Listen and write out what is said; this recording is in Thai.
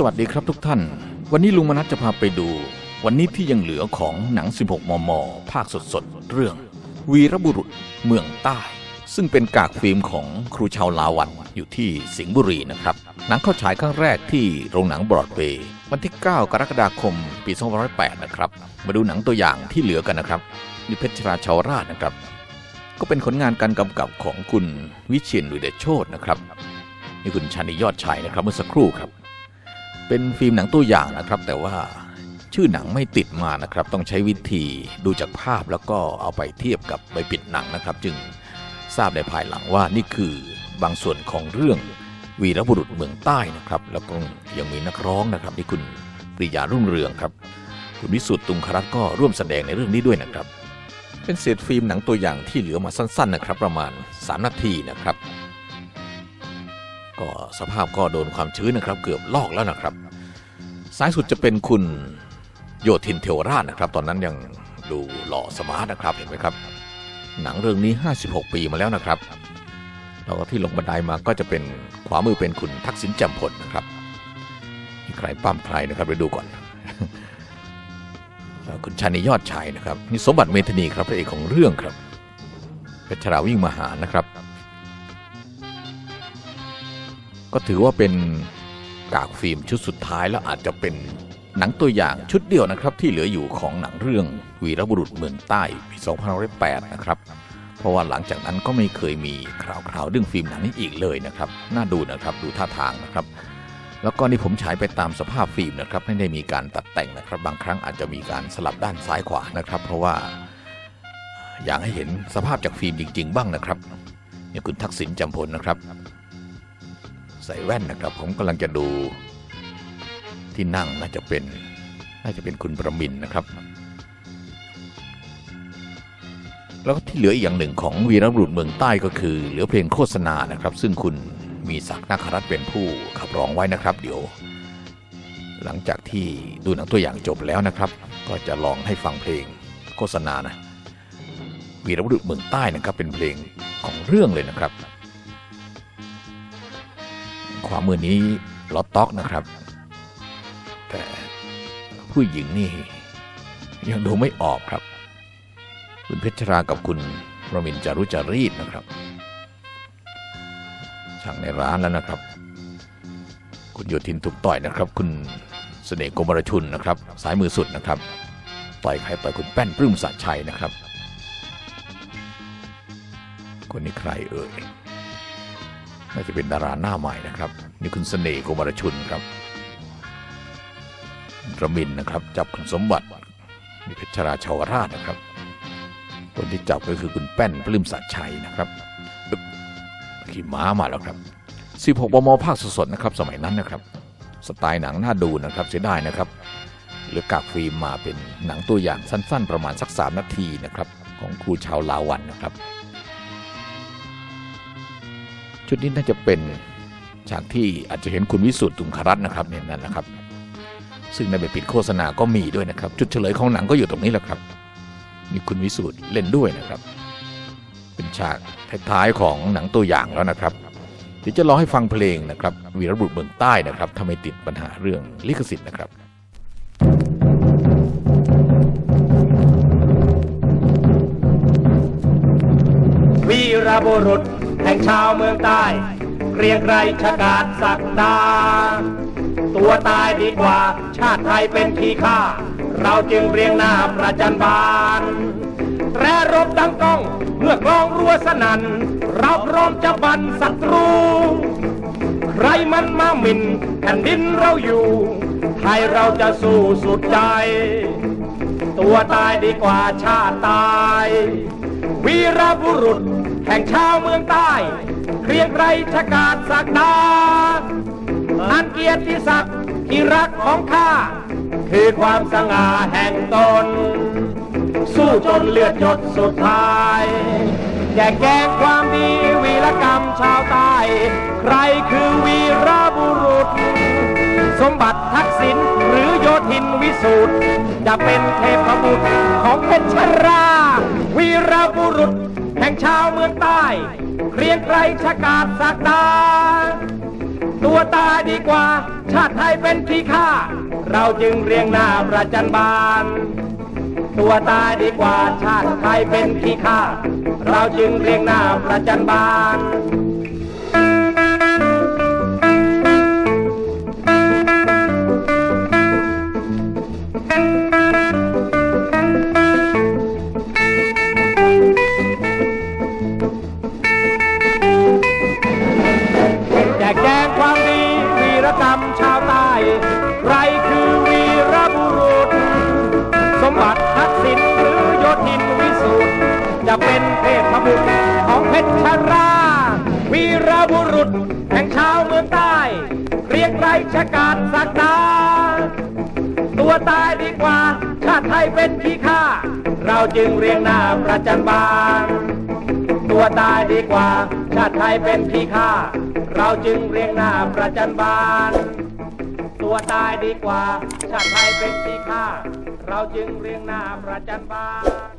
สวัสดีครับทุกท่าน วันนี้ลุงมนัสจะพาไปดู วันนี้ที่ยังเหลือของหนัง 16 มม ภาคสดๆ เรื่อง วีรบุรุษเมืองใต้ ซึ่งเป็นกากฟิล์มของครูชาวลาวันอยู่ที่สิงห์บุรีนะครับ หนังเข้าฉายครั้งแรกที่โรงหนังบรอดเวย์วันที่ 9 กรกฎาคม ปี2508 นะครับ มาดูหนังตัวอย่างที่เหลือกันนะครับนี่เพชรราชาวราชนะครับ ก็เป็นผลงานการกำกับของคุณวิเชียนวิเดชโชตนะครับนี่คุณชานิยอดชัยนะครับเมื่อสักครู่ครับ เป็นฟิล์มหนังตัวอย่างนะครับ แต่ว่าชื่อหนังไม่ติดมานะครับ ต้องใช้วิธีดูจากภาพแล้วก็เอาไปเทียบกับใบปิดหนังนะครับ จึงทราบในภายหลังว่านี่คือบางส่วนของเรื่องวีรบุรุษเมืองใต้นะครับ แล้วก็ยังมีนักร้องนะครับนี่คุณปริยารุ่งเรืองครับ คุณวิสุทธ์ตุงครัตก็ร่วมแสดงในเรื่องนี้ด้วยนะครับ เป็นเศษฟิล์มหนังตัวอย่างที่เหลือมาสั้นๆนะครับ ประมาณ 3 นาทีนะครับ ก็สภาพก็โดนความชื้นนะครับ เกือบลอกแล้วนะครับ ซ้ายสุดจะเป็นคุณโยธินเทวราชนะครับ ตอนนั้นยังดูหล่อสมาร์ทนะครับเห็นไหมครับ หนังเรื่องนี้ 56 ปีมาแล้วนะครับแล้วก็ที่ลงบันไดมาก็จะเป็นขวามือเป็นคุณทักษิณจ่มผลนะครับมีใครปั้มใครนะครับไปดูก่อนคุณชานิยอดชัยนะครับนี่สมบัติเมธนีครับพระเอกของเรื่องครับเพชรราวิ่งมาหานะครับ ก็ถือว่าเป็นกากฟิล์มชุดสุดท้ายแล้วอาจจะเป็นหนังตัวอย่างชุดเดียวนะครับ ที่เหลืออยู่ของหนังเรื่องวีรบุรุษเมืองใต้ปี2508นะครับเพราะว่าหลังจากนั้นก็ไม่เคยมีข่าวคราวเรื่องฟิล์มหนังนี้อีกเลยนะครับน่าดูนะครับดูท่าทางนะครับ แล้วก็นี่ผมฉายไปตามสภาพฟิล์มนะครับไม่ได้มีการตัดแต่งนะครับ บางครั้งอาจจะมีการสลับด้านซ้ายขวานะครับ เพราะว่าอยากให้เห็นสภาพจากฟิล์มจริง ๆ บ้างนะครับนี่คุณทักษิณจำพลนะครับ ใส่แว่นนะครับ ผมกำลังจะดูที่นั่งน่าจะเป็น น่าจะเป็นคุณประมินนะครับ แล้วที่เหลืออีกอย่างหนึ่งของวีรบุรุษเมืองใต้ก็คือ เหลือเพลงโฆษณานะครับ ซึ่งคุณมีศักดิ์นาครัตเป็นผู้ขับร้องไว้นะครับ เดี๋ยว หลังจากที่ดูหนังตัวอย่างจบแล้วนะครับ ก็จะลองให้ฟังเพลงโฆษณานะวีรบุรุษเมืองใต้นะครับ เป็นเพลงของเรื่องเลยนะครับ ขวามือนี้ล็อตต็อกนะครับ แต่ผู้หญิงนี่ยังดูไม่ออกครับ คุณเพชรรากับคุณประมินจารุจารีตนะครับ ช่างในร้านแล้วนะครับ คุณโยธินถูกต่อยนะครับ คุณเสน่ห์กมรชุนนะครับ สายมือสุดนะครับ ต่อยใครต่อยคุณแป้นปลื้มสัจชัยนะครับ คนนี้ใครเอ่ย น่าจะเป็นดาราหน้าใหม่นะครับนี่คุณเสน่ห์โกมารชุนครับระมินนะครับ จับคุณสมบัตินี่เพชรราชาวราชนะครับ คนที่จับก็คือคุณแป้นปลื้มสัจชัยนะครับขี่ม้ามาแล้วครับ16บมภาคสดๆนะครับ สมัยนั้นนะครับ สไตล์หนังน่าดูนะครับเสียดายนะครับหลือกากฟิล์มมาเป็นหนังตัวอย่างสั้น ๆ ประมาณสัก 3 นาทีนะครับ ของครูชาวลาวันนะครับ ชุดนี้น่าจะเป็นฉากที่อาจจะเห็นคุณวิสุทธ์ตุงครัตน์นะครับเนี่ยนั่นนะครับ ซึ่งในแบบปิดโฆษณาก็มีด้วยนะครับ จุดเฉลยของหนังก็อยู่ตรงนี้แหละครับ มีคุณวิสุทธ์เล่นด้วยนะครับ เป็นฉากท้ายๆของหนังตัวอย่างแล้วนะครับเดี๋ยวจะรอให้ฟังเพลงนะครับวีรบุรุษเมืองใต้นะครับถ้าไมติดปัญหาเรื่องลิขสิทธิ์นะครับวีรบุรุษ ห่งชาวเมืองใต้ เกรียงไกรชะกาดศักดา ตัวตายดีกว่า ชาติไทยเป็นขี้ข้า เราจึงเรียงหน้าประจันบาน แตรรบดังก้อง เมื่อกลองรัวสนัน่น เราพร้อมจะบันศัตรู ใครมันมาหมิ่นแผ่นดินเราอยู่ ไทยเราจะสู้สุดใจ ตัวตายดีกว่าชาติตาย วีรบุรุษ แห่งชาวเมืองใต้เรียงไรชะกาดศักดาอันเกียรติศักดิ์ที่รักของข้า คือความสง่าแห่งตน สู้จนเลือดหยดสุดท้ายแยกแกงความดีวีรกรรมชาวใต้ใครคือวีรบุรุษ สมบัติทักษิณหรือโยธินวิสูตรจะเป็นเทพบุตรของเพชรรา วีรบุรุษ ห่งชาวเมืองใต้ เกรียงไกรชะกาดสักดา ตัวตายดีกว่า ชาติไทยเป็นที่ค่า เราจึงเรียงหน้าประจันบาน ตัวตายดีกว่าชาติไทยเป็นที่ค่า เราจึงเรียงหน้าประจันบาน จะเป็นเทพบุตรของเพชรชราวีรบุรุษแห่งชาวเมืองใต้ เรียกไรชะกาดสักดา ตัวตายดีกว่า ชาติไทยเป็นขี้ข้าเราจึงเรียงหน้าประจันบานตัวตายดีกว่า ชาติไทยเป็นขี้ข้าเราจึงเรียงหน้าประจันบานตัวตายดีกว่า ชาติไทยเป็นขี้ข้าเราจึงเรียงหน้าประจันบาน